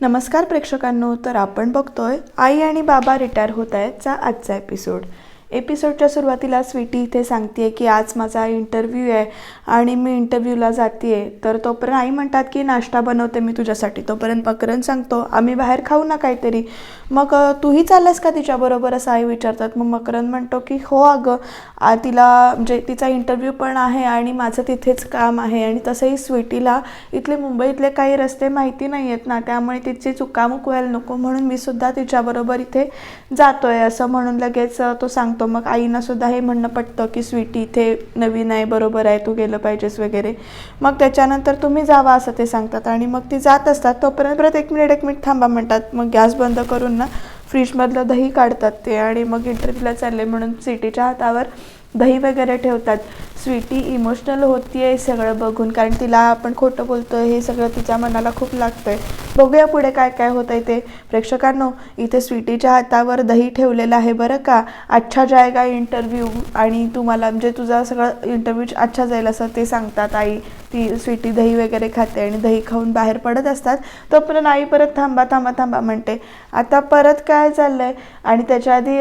नमस्कार प्रेक्षकांनो तर आपण बघतोय आई आणि बाबा रिटायर होत आहेतचा आजचा एपिसोड एपिसोडच्या सुरुवातीला स्वीटी इथे सांगते की आज माझा इंटरव्ह्यू आहे आणि मी इंटरव्ह्यूला जाते तर तोपर्यंत आई म्हणतात की नाश्ता बनवते मी तुझ्यासाठी. तोपर्यंत मकरन सांगतो आम्ही बाहेर खाऊ ना काहीतरी. मग तूही चाललास का तिच्याबरोबर असं आई विचारतात. मग मकरन म्हणतो की हो अगं. तिला म्हणजे तिचा इंटरव्ह्यू पण आहे आणि माझं तिथेच काम आहे. आणि तसंही स्वीटीला इथले मुंबईतले काही रस्ते माहिती नाही आहेत ना त्यामुळे तिची चुकामुक व्हायला नको म्हणून मी सुद्धा तिच्याबरोबर इथे जातोय असं म्हणून लगेच तो सांगतो मग आईना सुद्धा हे म्हणणं पटतं की स्वीटी इथे नवीन आहे बरोबर आहे तू गेलं पाहिजेस वगैरे. मग त्याच्यानंतर तुम्ही जावा असं ते सांगतात आणि मग ती जात असतात. तोपर्यंत परत एक मिनिट एक मिनिट थांबा म्हणतात. मग गॅस बंद करून ना फ्रीजमधलं दही काढतात ते आणि मग इंटरव्ह्यूला चालले म्हणून सिटीच्या हातावर दही वगैरे ठेवतात. स्वीटी इमोशनल होती आहे सगळं बघून. कारण तिला आपण खोटं बोलतोय हे सगळं तिच्या मनाला खूप लागतंय. बघूया पुढे काय काय होत आहे ते. प्रेक्षकांनो इथे स्वीटीच्या हातावर दही ठेवलेलं आहे बरं का? अच्छा जायगा इंटरव्ह्यू आणि तुम्हाला म्हणजे तुझा सगळं इंटरव्ह्यू अच्छा जाईल असं ते सांगतात आई. ती स्वीटी दही वगैरे खाते आणि दही खाऊन बाहेर पडत असतात. तोपर्यंत आई परत थांबा थांबा थांबा म्हणते. आता परत काय चाललं आहे आणि त्याच्या आधी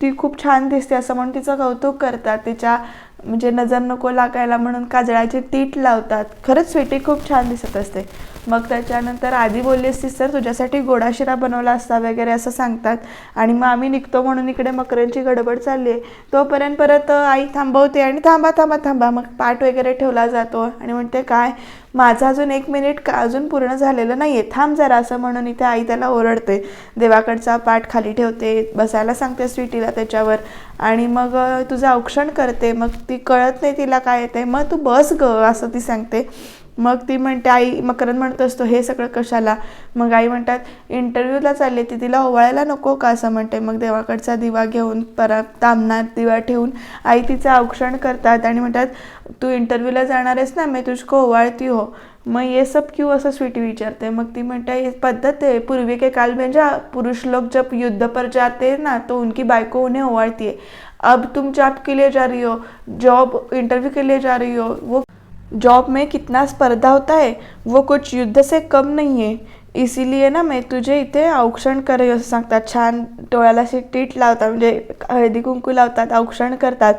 ती खूप छान दिसते असं म्हणून तिचं कौतुक करतात. तिच्या म्हणजे नजर नको लागायला म्हणून काजळाचे टीट लावतात. खरंच स्वीटी खूप छान दिसत असते. मग त्याच्यानंतर आधी बोलली असतीस सर तुझ्यासाठी गोडा शिरा बनवला असता वगैरे असं सांगतात. आणि मग आम्ही निघतो म्हणून इकडे मकरांची गडबड चालली आहे. तोपर्यंत परत आई थांबवते आणि थांबा थांबा थांबा. मग पाठ वगैरे ठेवला जातो आणि म्हणते काय माझं अजून एक मिनिट का अजून पूर्ण झालेलं नाही आहे थांब जरा असं म्हणून इथे आई त्याला ओरडते. देवाकडचा पाठ खाली ठेवते बसायला सांगते स्वीटीला त्याच्यावर. आणि मग तुझं औक्षण करते. मग ती कळत नाही तिला काय येते मग तू बस ग असं ती सांगते. मग ती म्हणते आई मकरंद म्हणत असतो हे सगळं कशाला? मग आई म्हणतात इंटरव्ह्यूला चालले ती तिला ओवाळायला नको का? असं म्हणते. मग देवाकडचा दिवा घेऊन परा तामनात दिवा ठेवून आई तिचं औक्षण करतात आणि म्हणतात तू इंटरव्ह्यूला जाणार आहेस ना मी तुझको ओवाळती हो. मग ये सब क्यू असं स्वीटी विचारते. मग ती म्हणते पद्धत आहे. पूर्वी के काल म्हणजे पुरुष लोक जब युद्ध पर जाते ना तो उनकी बायको उन्हें ओवाळती है. अब तुम जॉब के लिए जा रही हो जॉब इंटरव्यू के लिए जा रही हो वो जॉब में कितना स्पर्धा होता है वो कुछ युद्ध से कम नहीं है। इसीलिए ना मी तुझे इथे औक्षण कर असं सांगतात छान डोळ्याला अशी टीट लावतात म्हणजे हळदी कुंकू लावतात औक्षण करतात.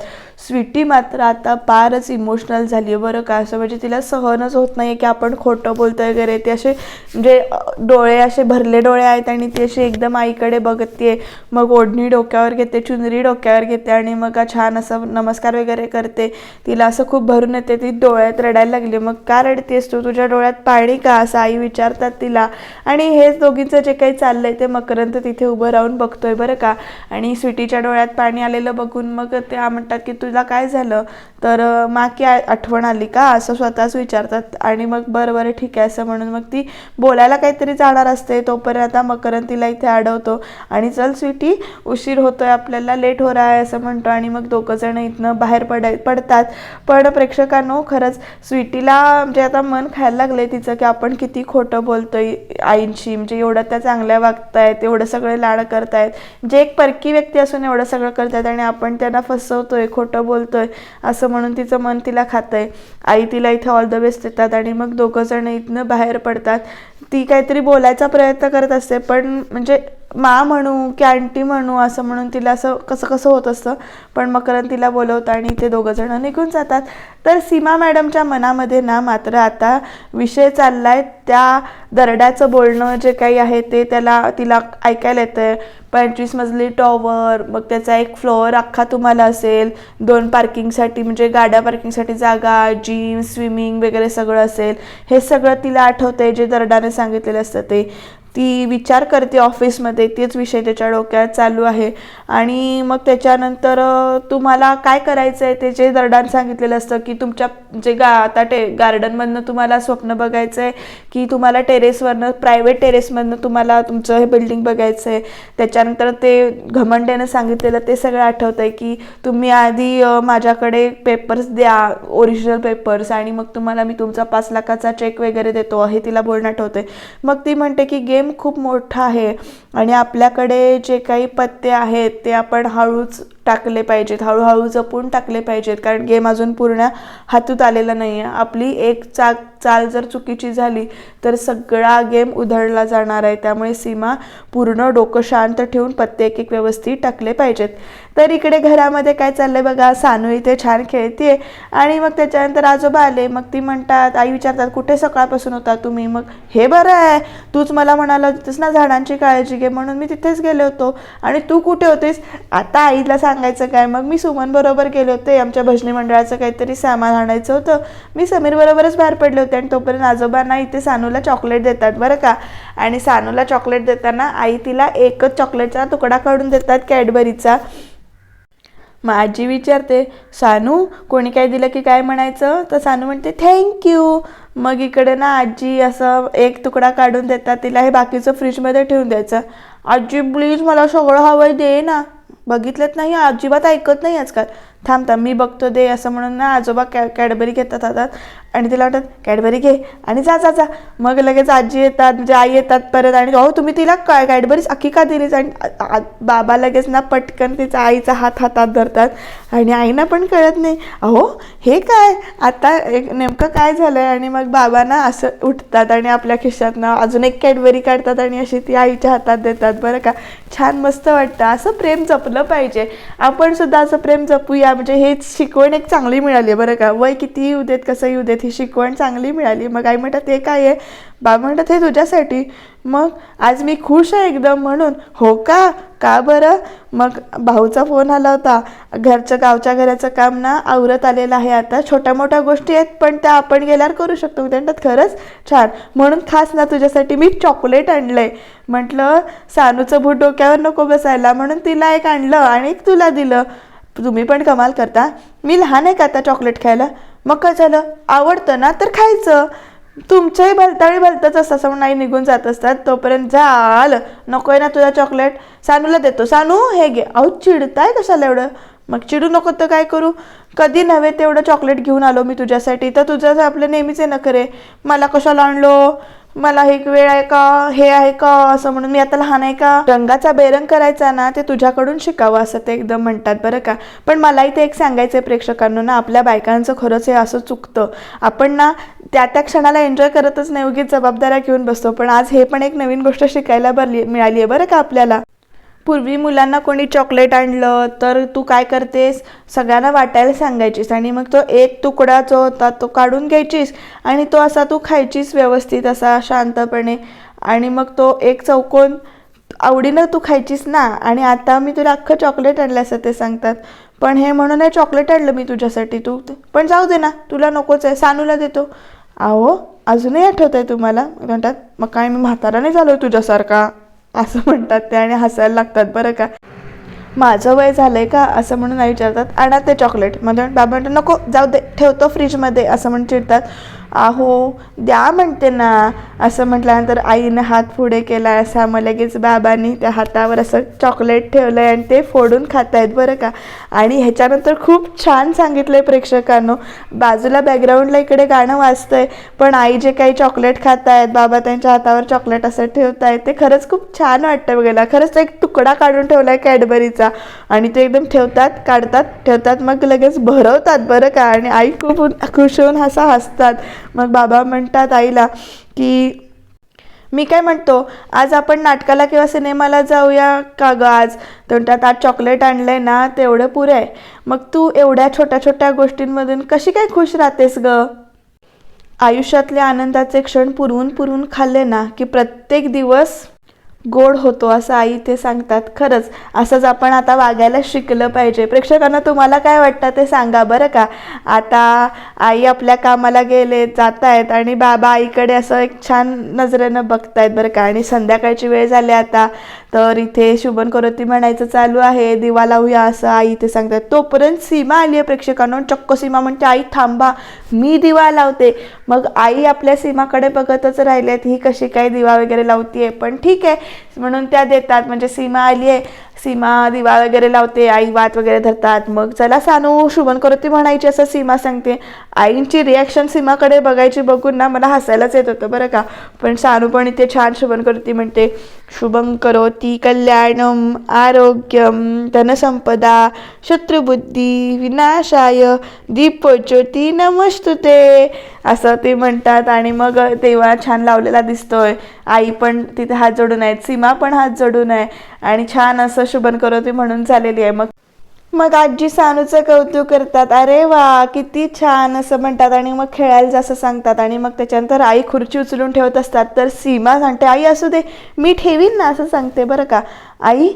स्वीटी मात्र आता पारच इमोशनल झाली आहे बरं का? असं म्हणजे तिला सहनच होत नाही की आपण खोटं बोलतोय वगैरे. ते असे म्हणजे डोळे असे भरले डोळे आहेत आणि ती अशी एकदम आईकडे बघते. मग ओढणी डोक्यावर घेते चुनरी डोक्यावर घेते आणि मग छान असं नमस्कार वगैरे करते. तिला असं खूप भरून येते ती डोळ्यात रडायला लागली. मग का रडतेस तू? तुझ्या डोळ्यात पाणी का? असं आई विचारतात तिला. आणि हेच दोघींचं जे काही चाललंय ते मकरंद तिथे उभं राहून बघतोय बरं का. आणि स्वीटीच्या डोळ्यात पाणी आलेलं बघून मग त्या म्हणतात की तुला काय झालं? तर अं, मा की आठवण आली का? असं स्वतःच विचारतात. आणि मग बरं बरं ठीक आहे असं म्हणून मग ती बोलायला काहीतरी जाणार असते. तोपर्यंत आता मकरंद तिला इथे अडवतो आणि चल स्वीटी उशीर होतोय आपल्याला लेट हो रहा आहे असं म्हणतो. आणि मग दोघं जण इथनं बाहेर पडाय पडतात. पण प्रेक्षकांनो खरंच स्वीटीला म्हणजे आता मन खायला लागलंय तिचं की आपण किती खोटं बोलतोय आईंशी म्हणजे एवढं त्या चांगल्या वागतायत एवढं सगळे लाड करतायत. जे एक परकी व्यक्ती असून एवढं सगळं करतायत आणि आपण त्यांना फसवतोय खोटं बोलतोय असं म्हणून तिचं मन तिला खातंय. आई तिला इथे ऑल द बेस्ट देतात आणि मग दोघं जण इथनं बाहेर पडतात. ती काहीतरी बोलायचा प्रयत्न करत असते पण म्हणजे मा म्हणू की आंटी म्हणू असं म्हणून तिला असं कसं कसं होत असतं. पण मकरन तिला बोलवतं आणि ते दोघंजणं निघून जातात. तर सीमा मॅडमच्या मनामध्ये ना मात्र आता विषय चाललाय. त्या दरड्याचं बोलणं जे काही आहे ते त्याला तिला ऐकायला येतंय. पंचवीस मजली टॉवर मग त्याचा एक फ्लोअर अख्खा तुम्हाला असेल. दोन पार्किंगसाठी म्हणजे गाड्या पार्किंगसाठी जागा जिम स्विमिंग वगैरे सगळं असेल. हे सगळं तिला आठवतं आहे जे दरडाने सांगितलेलं असतं ते. ती विचार करते ऑफिसमध्ये तेच विषय त्याच्या डोक्यात चालू आहे. आणि मग त्याच्यानंतर तुम्हाला काय करायचं आहे ते जे दरडान सांगितलेलं असतं की तुमच्या जे गा आता टे गार्डनमधनं तुम्हाला स्वप्न बघायचं आहे की तुम्हाला टेरेसवरनं प्रायव्हेट टेरेसमधनं तुम्हाला तुमचं हे बिल्डिंग बघायचं आहे त्याच्यानंतर ते घमंड्यानं सांगितलेलं ते सगळं आठवतं आहे की तुम्ही आधी माझ्याकडे पेपर्स द्या ओरिजिनल पेपर्स आणि मग तुम्हाला मी तुमचा पाच लाखाचा चेक वगैरे देतो हे तिला बोलणं आठवतं आहे मग ती म्हणते की गेम खूप मोठा आहे. आणि आपल्याकडे जे काही पत्ते आहेत ते आपण हळूच टाकले पाहिजेत. हळूहळू जपून टाकले पाहिजेत कारण गेम अजून पूर्ण हातूत आलेला नाही आहे आपली एक चाक चाल जर चुकीची झाली तर सगळा गेम उधळला जाणार आहे. त्यामुळे सीमा पूर्ण डोकं शांत ठेवून पत्ते एक एक व्यवस्थित टाकले पाहिजेत. तर इकडे घरामध्ये काय चाललंय बघा सानू इथे छान खेळते आणि मग त्याच्यानंतर आजोबा आले मग ती म्हणतात आई विचारतात कुठे सकाळपासून होता तुम्ही? मग हे बरं आहे तूच मला म्हणाला होतीस ना झाडांची काळजी घे म्हणून मी तिथेच गेले होतो. आणि तू कुठे होतीस? आता आईला सांगायचं काय? मग मी सुमन बरोबर गेले होते. आमच्या भजनी मंडळाचं काहीतरी सामान आणायचं होतं. मी समीर बरोबरच बाहेर पडले होते. आणि तोपर्यंत आजोबांना इथे सानूला चॉकलेट देतात बरं का? आणि सानूला चॉकलेट देताना आई तिला एकच चॉकलेटचा तुकडा काढून देतात कॅडबरीचा. मग आजी विचारते सानू कोणी काय दिलं की काय म्हणायचं? तर सानू म्हणते थँक्यू मग इकडे ना आजी असं एक तुकडा काढून देतात तिला हे बाकीचं फ्रीजमध्ये ठेवून द्यायचं. आजी प्लीज मला सगळं हवं दे ना. बघितलंच नाही अजिबात ऐकत नाही आजकाल. थांब थांब मी बघतो दे. असं म्हणून ना आजोबा कॅ कॅडबरी घेतात हातात. आणि तिला वाटत कॅडबरी घे आणि जा जा जा. मग लगेच आजी येतात म्हणजे आई येतात परत आणि अहो तुम्ही तिला काय कॅडबरीच अख्खी का दिलीच? आणि बाबा लगेच ना पटकन तिचा आईचा हात हातात धरतात आणि आईना पण कळत नाही. अहो हे काय? आता एक नेमकं काय झालं आहे आणि मग बाबा ना असं उठतात आणि आपल्या खिशातनं अजून एक कॅडबरी काढतात आणि अशी ती आईच्या हातात देतात. बरं का? छान मस्त वाटतं. असं प्रेम जपलं पाहिजे. आपण सुद्धा असं प्रेम जपूया. म्हणजे हेच शिकवण एक चांगली मिळाली आहे. बरं का? वय किती येऊ देत कसं येऊ देत ती शिकवण चांगली मिळाली. मग आई म्हणतात ते काय आहे? बाबा म्हणतात हे तुझ्यासाठी. मग आज मी खुश आहे एकदम म्हणून हो का? का बरं? मग भाऊचा फोन आला होता घरचं गावच्या घराचं काम ना आवरत आलेलं आहे आता. छोट्या मोठ्या गोष्टी आहेत पण त्या आपण गेल्यावर करू शकतो. ते खरंच? छान. म्हणून खास ना तुझ्यासाठी मी चॉकलेट आणलंय. म्हटलं सानूचं भूट डोक्यावर नको बसायला. म्हणून तिला एक आणलं आणि एक तुला दिलं. तुम्ही पण कमाल करता. मी लहान आहे का आता चॉकलेट खायला? मग काय झालं? आवडतं ना तर खायचं. तुमचंही भलताळी भलताच असतात असं म्हणून आई निघून जात असतात. तोपर्यंत झालं. नको आहे ना तुझा चॉकलेट सानूला देतो. सानू हे घे. अहो चिडताय कशाला एवढं? मग चिडू नको तर काय करू? कधी नव्हे तेवढं चॉकलेट घेऊन आलो मी तुझ्यासाठी. तर तुझं आपलं नेहमीचे नखरे मला कशाला आणलो? मला एक वेळ आहे का? हे आहे का? असं म्हणून मी आता लहान आहे का? रंगाचा बेरंग करायचा ना ते तुझ्याकडून शिकावं असं ते एकदम म्हणतात बरं का. पण मलाही ते एक सांगायचं आहे प्रेक्षकांना ना आपल्या बायकांचं खरंच हे असं चुकतं. आपण ना त्या त्या क्षणाला एन्जॉय करतच नाही उगीच जबाबदाऱ्या घेऊन बसतो. पण आज हे पण एक नवीन गोष्ट शिकायला बरली मिळाली आहे बरं का आपल्याला? पूर्वी मुलांना कोणी चॉकलेट आणलं तर तू काय करतेस? सगळ्यांना वाटायला सांगायचीस आणि मग तो एक तुकडा जो होता तो काढून घ्यायचीस आणि तो असा तू खायचीस व्यवस्थित असा शांतपणे. आणि मग तो एक चौकोन आवडीनं तू खायचीस ना. आणि आता मी तुला अख्खं चॉकलेट आणलं असं ते सांगतात. पण हे म्हणून हे चॉकलेट आणलं मी तुझ्यासाठी तू. पण जाऊ दे ना तुला नकोच आहे सानूला देतो. अहो अजूनही आठवत आहे तुम्हाला. म्हणतात मग काय मी म्हातारा नाही झालो तुझ्यासारखा. असं म्हणतात ते आणि हसायला लागतात बरं का? माझं वय झालंय का? असं म्हणून आई विचारतात. आणा ते चॉकलेट म्हणजे बाबा म्हणतो नको जाऊ दे ठेवतो फ्रीजमध्ये असं म्हणून चिडतात. आहो द्या म्हणते ना. असं म्हटल्यानंतर आईनं हात पुढे केला असा मग लगेच बाबांनी त्या हातावर असं चॉकलेट ठेवलं आहे आणि ते फोडून खात आहेत बरं का. आणि ह्याच्यानंतर खूप छान सांगितलं आहे प्रेक्षकांनो. बाजूला बॅकग्राऊंडला इकडे गाणं वाजतंय पण आई जे काही चॉकलेट खात आहेत बाबा त्यांच्या हातावर चॉकलेट असं ठेवत आहेत ते खरंच खूप छान वाटतं बघायला. खरंच एक तुकडा काढून ठेवला आहे कॅडबरीचा आणि ते एकदम ठेवतात काढतात ठेवतात मग लगेच भरवतात बरं का. आणि आई खूप खुश होऊन हसा हसतात. मग बाबा म्हणतात आईला की मी काय म्हणतो आज आपण नाटकाला किंवा सिनेमाला जाऊया का ग आज? तर म्हणतात आज चॉकलेट आणलंय ना तेवढं पुरं आहे. मग तू एवढ्या छोट्या छोट्या गोष्टींमधून कशी काय खुश राहतेस ग? आयुष्यातले आनंदाचे क्षण पुरवून पुरवून खाल्ले ना की प्रत्येक दिवस गोड होतो असं आई ते सांगतात. खरंच असंच आपण आता वागायला शिकलं पाहिजे. प्रेक्षकांना तुम्हाला काय वाटतं ते सांगा बरं का? आता आई आपल्या कामाला गेले जात आहेत आणि बाबा आईकडे असं एक छान नजरेनं बघतायत बरं का. आणि संध्याकाळची वेळ झाली आता तर इथे शुभन करोती म्हणायचं चालू आहे दिवा लावूया असं आई ते सांगतात. तोपर्यंत सीमा आली आहे प्रेक्षकांना चक्क सीमा म्हणते आई थांबा मी दिवा लावते. मग आई आपल्या सीमाकडे बघतच राहिलेत ही कशी काय दिवा वगैरे लावतीये? पण ठीक आहे म्हणून त्या देतात. म्हणजे सीमा आली आहे. सीमा दिवा वगैरे लावते आई वात वगैरे धरतात. मग चला सानू शुभन करोती म्हणायची असं सीमा सांगते. आईंची रिॲक्शन सीमाकडे बघायची बघून ना मला हसायलाच येत होतं बरं का. पण सानू पण इथे छान शुभन करोती म्हणते शुभं करोती कल्याणम आरोग्यम धनसंपदा शत्रुबुद्धी विनाशाय दीपोज्योती नमस्तुते. असं ते म्हणतात आणि मग तेव्हा छान लावलेला दिसतोय. आई पण तिथे हात जोडून आहेत सीमा पण हात जोडून आहे. आणि छान असं शुभन करोती म्हणून झालेली आहे. मग मग आजी सानूचं कौतुक करतात. अरे वा किती छान असं म्हणतात आणि मग खेळायला जसं सांगतात. आणि मग त्याच्यानंतर आई खुर्ची उचलून ठेवत असतात. तर सीमा सांगते आई असू दे मी ठेवीन ना असं सांगते बरं का. आई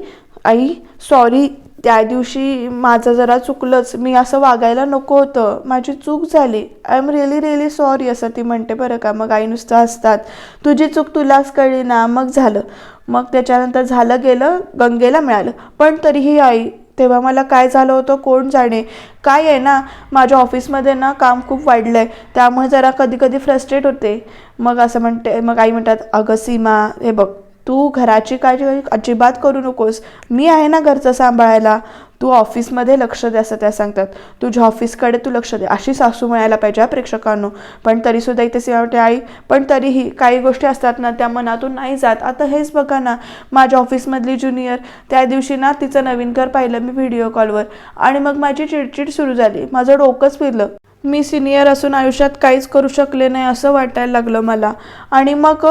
आई सॉरी त्या दिवशी माझं जरा चुकलंच. मी असं वागायला नको होतं. माझी चूक झाली. I am really really sorry असं ती म्हणते बरं का. मग आई नुसतं असतात तुझी चूक तुलाच कळली ना. मग झालं. मग त्याच्यानंतर झालं गेलं गंगेला मिळालं. पण तरीही आई तेव्हा मला काय झालं होतं कोण जाणे? काय आहे ना माझ्या ऑफिसमध्ये ना काम खूप वाढलं आहे त्यामुळे जरा कधी कधी फ्रस्ट्रेट होते. मग असं म्हणते मग आई म्हणतात अगं सीमा हे बघ तू घराची काळजी अजिबात करू नकोस. मी आहे ना घरचं सांभाळायला. तू ऑफिसमध्ये लक्ष दे असं त्या सांगतात. तुझ्या ऑफिसकडे तू लक्ष दे. अशी सासू मिळायला पाहिजे प्रेक्षकांनो. पण तरीसुद्धा इथे सेवा वाटते आई पण तरीही काही गोष्टी असतात ना त्या मनातून नाही जात. आता हेच बघा ना माझ्या ऑफिसमधली ज्युनियर त्या दिवशी ना तिचं नवीन घर पाहिलं मी व्हिडिओ कॉलवर आणि मग माझी चिडचिड सुरू झाली. माझं डोकंच फिरलं. मी सिनियर असून आयुष्यात काहीच करू शकले नाही असं वाटायला लागलं मला. आणि मग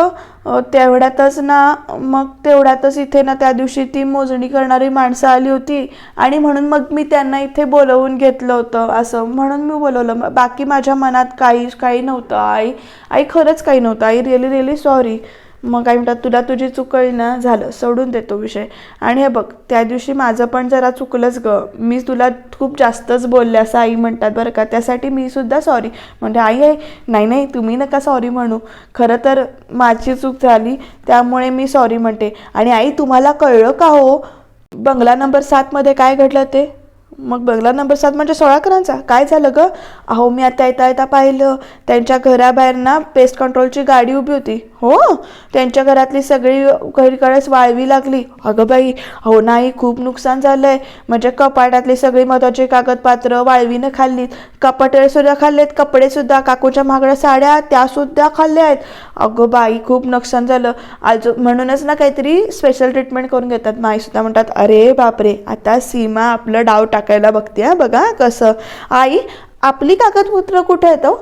तेवढ्यातच ना मग तेवढ्यातच इथे ना त्या दिवशी ती मोजणी करणारी माणसं आली होती आणि म्हणून मग मी त्यांना इथे बोलवून घेतलं होतं असं. म्हणून मी बोलवलं. बाकी माझ्या मनात काहीच काही नव्हतं. आई आई खरंच काही नव्हतं. आई रिअली रिअली सॉरी मग काय म्हणतात तुला तुझी चूक कळली ना झालं सोडून देतो विषय. आणि हे बघ त्या दिवशी माझं पण जरा चुकलंच ग. मी तुला खूप जास्तच बोलले असं आई म्हणतात बरं का. त्यासाठी मी सुद्धा सॉरी म्हणजे आई आहे नाही नाही तुम्ही नका सॉरी म्हणू. खरं तर माझी चूक झाली त्यामुळे मी सॉरी म्हणते. आणि आई तुम्हाला कळलं का हो? बंगला नंबर सातमध्ये काय घडलं ते? मग बंगला नंबर सात म्हणजे सोळाकरांचा. काय झालं गं? अहो मी आता येता येता पाहिलं. त्यांच्या घराबाहेर ना पेस्ट कंट्रोलची गाडी उभी होती. हो त्यांच्या घरातली सगळी घरीकडेच वाळवी लागली. अगं बाई हो नाही खूप नुकसान झालंय. म्हणजे कपाटातली सगळी महत्त्वाची कागदपत्र वाळवीनं खाल्लीत. कपाटेसुद्धा खाल्लेत कपडे सुद्धा. काकूच्या महागड्या साड्या त्यासुद्धा खाल्ल्या आहेत. अगं बाई खूप नुकसान झालं. आज म्हणूनच ना काहीतरी स्पेशल ट्रीटमेंट करून घेतात. माईसुद्धा म्हणतात अरे बापरे आता सीमा आपलं डाव टाकायला बघते हा बघा कसं. आई आपली कागदपत्र कुठे येतं हो?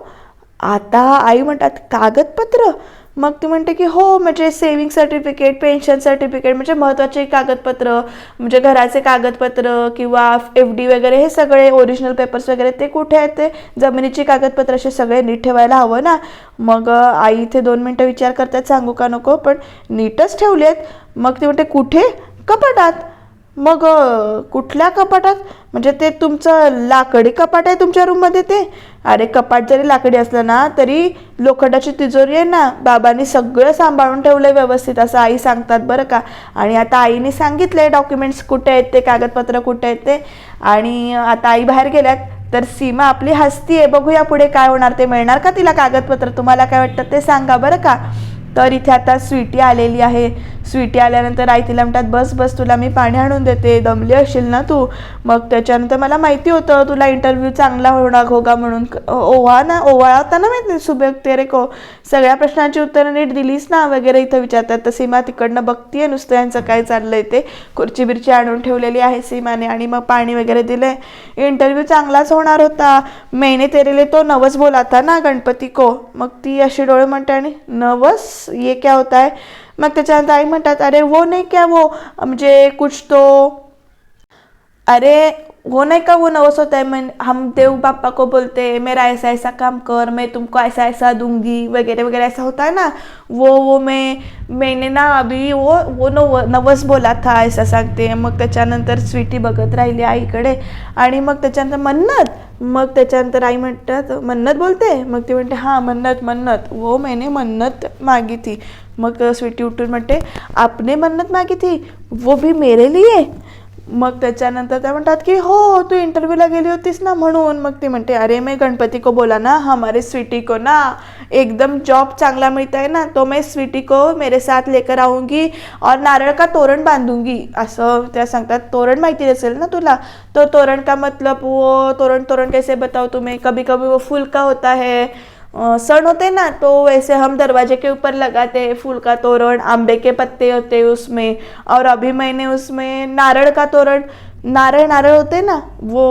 आता आई म्हणतात कागदपत्र? मग ती म्हणते की हो म्हणजे सेविंग सर्टिफिकेट पेन्शन सर्टिफिकेट म्हणजे महत्त्वाचे कागदपत्र म्हणजे घराचे कागदपत्र किंवा एफ डी वगैरे हे सगळे ओरिजिनल पेपर्स वगैरे ते कुठे आहेत ते? जमिनीची कागदपत्र असे सगळे नीट ठेवायला हवं ना? मग आई इथे दोन मिनटं विचार करतात सांगू का नको? पण नीटच ठेवलेत. मग ती म्हणते कुठे? कपाटात. मग कुठल्या कपाटात? म्हणजे ते तुमचं लाकडी कपाट आहे तुमच्या रूममध्ये ते? अरे कपाट जरी लाकडी असलं ना तरी लोखंडाची तिजोरी आहे ना बाबांनी सगळं सांभाळून ठेवलं आहे व्यवस्थित असं आई सांगतात बरं का. आणि आता आईने आहे डॉक्युमेंट्स कुठे आहेत ते कागदपत्र कुठे आहेत ते. आणि आता आई बाहेर गेल्यात तर सीमा आपली हसतीये बघूया पुढे काय होणार ते मिळणार का तिला कागदपत्र? तुम्हाला काय वाटतं ते सांगा बरं का. तर इथे आता स्वीटी आलेली आहे. स्वीटी आल्यानंतर आई तिला म्हणतात बस बस तुला मी पाणी आणून देते. दमली असशील ना तू? मग त्याच्यानंतर मला माहिती होतं तुला इंटरव्ह्यू चांगला होणार होगा म्हणून. ओवा ना ओवाळा होता ना माहिती सुबक ते रे को. सगळ्या प्रश्नांची उत्तरं नीट दिलीस ना वगैरे इथं विचारतात. तर सीमा तिकडनं बघतीये नुसतं यांचं काय चाललंय ते. खुर्ची बिर्ची आणून ठेवलेली आहे सीमाने आणि मग पाणी वगैरे दिले इंटरव्ह्यू चांगलाच होणार होता. मेने तेरेले तो नवस बोलाता ना गणपती को. मग ती अशी डोळे म्हणते आणि नवस ये क्या होता है? मग त्याच्यानंतर आई म्हणतात अरे वो नाही क्या वो? म्हणजे कुछ तो अरे वो नहीं का वो नवस होता है? मैं हम देव बाप्पा को बोलते हैं मेरा ऐसा ऐसा काम कर मैं तुमको ऐसा ऐसा दूंगी वगैरह वगैरह ऐसा होता है ना? वो वो मैं मैंने ना अभी वो वो नव नवस बोला था ऐसा सांगते मग त्याच्यानंतर स्वीटी बघत राहिली आईकडे आणि मग त्याच्यानंतर मन्नत मग त्याच्यानंतर आई म्हणतात मन्नत बोलते? मग ती म्हणते हां मन्नत मन्नत. वो मैंने मन्नत मागी थी मग स्वीटी उठून म्हणते आपने मन्नत मागी थी वो भी मेरे लिए? मग त्याच्यानंतर त्या म्हणतात की हो तू इंटरव्ह्यूला गेली होतीस ना म्हणून. मग ती म्हणते अरे मैं गणपती को बोला ना हमारे स्वीटी को ना एकदम जॉब चांगला मिळत आहे ना तो मैं स्वीटी को मेरे साथ लेकर आऊंगी और नारळ का तोरण बांधूंगी. असं त्या सांगतात. तोरण माहिती असेल ना तुला? तो तोरण का मतलब वो तोरण तोरण कैसे बताओ तुम्हें? कभी कभी वो फूल का होता है सन होते ना तो वैसे हम दरवाजे के ऊपर लगाते हैं फूल का तोरण आंबे के पत्ते होते हैं उसमें और अभी मैंने उसमें नारळ का तोरण नारळ नारळ होते ना वो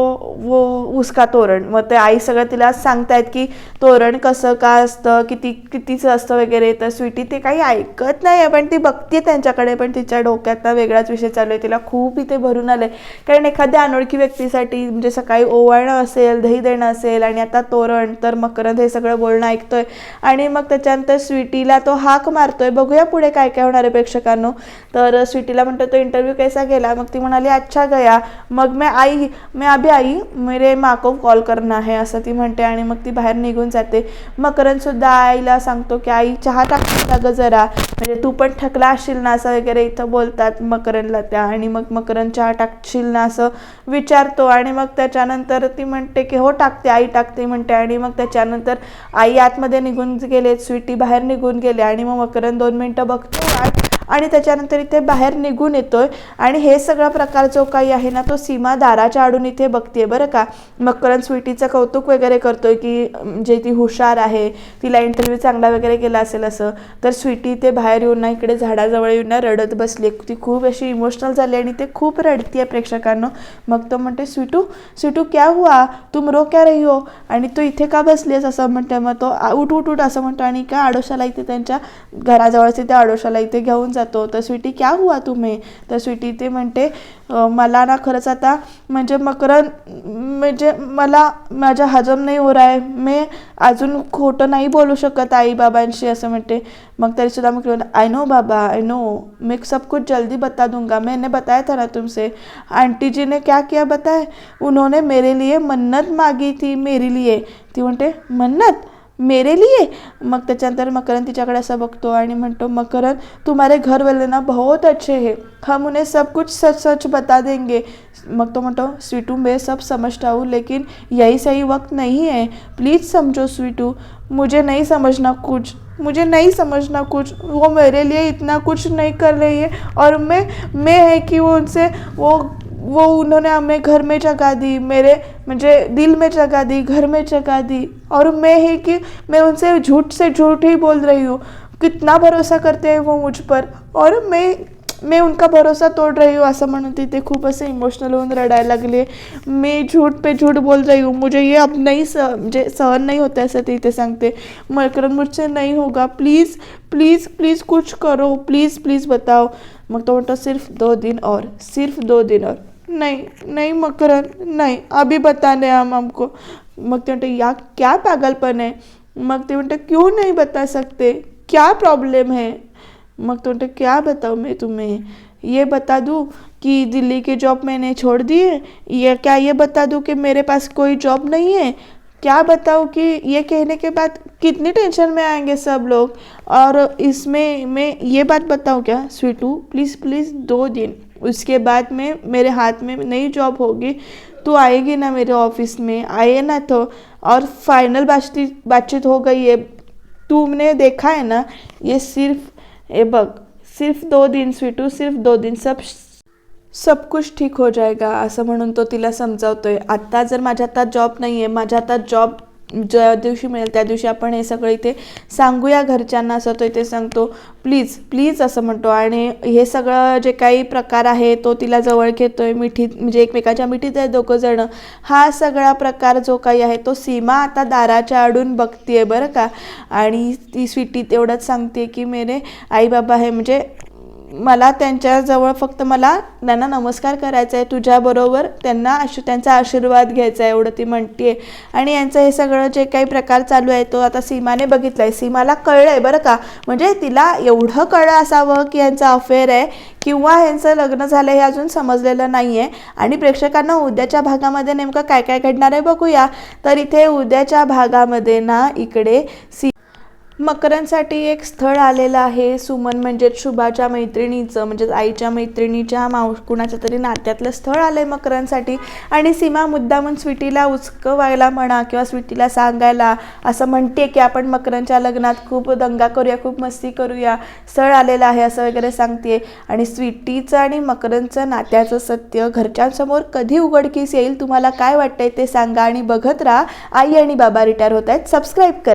वो उसका तोरण. मग ते आई सगळं तिला सांगतायत की तोरण कसं का असतं किती कितीचं असतं वगैरे. तर स्वीटी ते काही ऐकत नाही आहे पण ती बघते त्यांच्याकडे पण तिच्या डोक्यात ना वेगळाच विषय चालू आहे. तिला खूप इथे भरून आलं आहे कारण एखाद्या अनोळखी व्यक्तीसाठी म्हणजे सकाळी ओवाळणं असेल दही देणं असेल आणि आता तोरण तर मकरंद हे सगळं बोलणं ऐकतोय. आणि मग त्याच्यानंतर स्वीटीला तो हाक मारतोय. बघूया पुढे काय काय होणार आहे प्रेक्षकांनो. तर स्वीटीला म्हणतो तो इंटरव्ह्यू कैसा गेला? मग ती म्हणाली अच्छा गया. मग मैं आई मैं अभी आई मेरे माँ को कॉल करना है असं ती म्हणते आणि मग ती बाहेर निघून जाते. मकरणसुद्धा आईला सांगतो की आई चहा टाकते का गं जरा. म्हणजे तू पण थकला असशील ना? असं वगैरे इथं बोलतात मकरंदला त्या. आणि मग मकरंद चहा टाकशील ना असं विचारतो. आणि मग त्याच्यानंतर ती म्हणते की हो टाकते आई टाकते म्हणते. आणि मग त्याच्यानंतर आई आतमध्ये निघून गेले स्वीटी बाहेर निघून गेले. आणि मग मकरंद दोन मिनटं बघतो. आत आणि त्याच्यानंतर इथे बाहेर निघून येतोय. आणि हे सगळा प्रकार जो काही आहे ना तो सीमा दाराच्या आडून इथे बघते बरं का. मकरन स्वीटीचं कौतुक वगैरे करतोय की म्हणजे ती हुशार आहे तिला इंटरव्ह्यू चांगला वगैरे केला असेल असं. तर स्वीटी इथे बाहेर येऊन ना इकडे झाडाजवळ येऊन ना रडत बसली. ती खूप अशी इमोशनल झाली आणि ते खूप रडतीये प्रेक्षकांना. मग तो म्हणते स्वीटू स्वीटू क्या हुआ? तुम रो क्या रही हो? आणि तू इथे का बसलीस असं म्हणते मग तो उठ उठ उठ असं म्हणतो. आणि का आडोशाला इथे त्यांच्या घराजवळच त्या आडोशाला इथे घेऊन जातो. तर स्वीटी क्या हुआ तुम्ही? तर स्वीटी ते म्हणते मला ना खरंच आता म्हणजे मकरन म्हणजे मला माझा हजम नाही हो रहा है मी अजून खोटं नाही बोलू शकत आई बाबांशी असं म्हणते. मग तरी सुद्धा मग आय नो बाबा आय नो मैं सब कुछ जल्दी बता दूंगा. मैंने बताया था ना तुमसे। आंटी जी ने क्या किया बताए? उन्होंने मेरे लिए मन्नत मांगी थी मेरे लिए. ती म्हणते मन्नत? मेरे लिए? मग त्याच्यानंतर मकरंद तिच्याकडे असं बघतो आणि म्हणतो मकरंद, तुम्हारे घर वाले ना बहुत अच्छे है। हम उन्हें सब कुछ सच सच बता देंगे। मग तो म्हणतो स्वीटू, मैं सब समझता हूँ, लेकिन यही सही वक्त नहीं है। प्लीज़ समझो, स्वीटू। मुझे नहीं समझना कुछ। मुझे नहीं समझना कुछ। वो मेरे लिए इतना कुछ नहीं कर रही है। और मैं मैं है कि वो उनसे वो वो उन्होंने हमें घर में जगह दी, मेरे, मुझे दिल में जगह दी, घर में जगह दी। और मैं ही कि, मैं उनसे झूठ से झूठ ही बोल रही हूँ। कितना भरोसा करते हैं वो मुझ पर? और मैं मैं उनका भरोसा तोड़ रही हूँ असं म्हणून तिथे खूप असं इमोशनल होऊन रडायला लागले मैं झूठ पे झूठ बोल रही हूँ। मुझे ये अब नहीं स म्हणजे सहन नहीं होता है असं ती इथे सांगते मकरंद मुझसे नहीं होगा। प्लीज़ प्लीज़ प्लीज़ कुछ करो। प्लीज़ प्लीज़ बताओ। मग तो सिर्फ़ दो दिन और, सिर्फ़ दो दिन और। नहीं नहीं मकरंद, नहीं, अभी बताने हम हमको। मग ते या क्या पागलपन है? मग ते क्यों नहीं बता सकते? क्या प्रॉब्लम है? मग तो क्या बताऊँ मैं तुम्हें? ये बता दूँ कि दिल्ली की जॉब मैंने छोड़ दी है ये क्या ये बता दूँ कि मेरे पास कोई जॉब नहीं है? क्या बताऊँ कि ये कहने के बाद कितनी टेंशन में आएँगे सब लोग? और इसमें मैं ये बात बताऊँ क्या? स्वीटू प्लीज़ प्लीज़ दो दिन। उसके बाद में मेरे हाथ में नई जॉब होगी तू आएगी ना मेरे ऑफिस में आए ना तो और फाइनल बातचीत बातचीत हो गई है। तुमने देखा है ना ये सिर्फ ए बग सिर्फ दो दिन स्वीटू सिर्फ दो दिन सब सब कुछ ठीक हो जाएगा। असं म्हणून तो तिला समजावतोय आत्ता जर माझ्या हातात जॉब नाही आहे माझ्या हातात जॉब ज्या दिवशी मिळेल त्या दिवशी आपण हे सगळं इथे सांगूया घरच्यांना असं तो इथे सांगतो प्लीज प्लीज असं म्हणतो. आणि हे सगळं जे काही प्रकार आहे तो तिला जवळ घेतो आहे मिठीत म्हणजे एकमेकाच्या मिठीत आहे दोघं जणं. हा सगळा प्रकार जो काही आहे तो सीमा आता दाराच्या आडून बघतीये बरं का. आणि ती स्वीटी तेवढंच सांगते की मेरे आई बाबा हे म्हणजे मला त्यांच्याजवळ फक्त मला त्यांना नमस्कार करायचा आहे तुझ्याबरोबर त्यांना आश त्यांचा आशीर्वाद घ्यायचा आहे एवढं ती म्हणते आणि यांचं हे सगळं जे काही प्रकार चालू आहे तो आता सीमाने बघितला आहे सीमाला कळलं आहे बरं का? म्हणजे तिला एवढं कळलं असावं की यांचा अफेअर आहे किंवा यांचं लग्न झालं हे अजून समजलेलं नाही आहे आणि प्रेक्षकांना उद्याच्या भागामध्ये नेमकं काय काय घडणार आहे बघूया. तर इथे उद्याच्या भागामध्ये ना इकडे सी मकरांसाठी एक स्थळ आलेलं आहे. सुमन म्हणजे शुभाच्या मैत्रिणीचं म्हणजेच आईच्या मैत्रिणीच्या मावश कुणाच्या तरी नात्यातलं स्थळ आलं आहे मकरांसाठी. आणि सीमा मुद्दामून स्वीटीला उचकवायला म्हणा किंवा स्वीटीला सांगायला असं म्हणते की आपण मकरांच्या लग्नात खूप दंगा करूया खूप मस्ती करूया स्थळ आलेलं आहे असं वगैरे सांगते आणि स्वीटीचं आणि मकरांचं नात्याचं सत्य घरच्यांसमोर कधी उघडकीस येईल तुम्हाला काय वाटतंय ते सांगा आणि बघत राहा. आई आणि बाबा रिटायर होत आहेत. सबस्क्राईब करा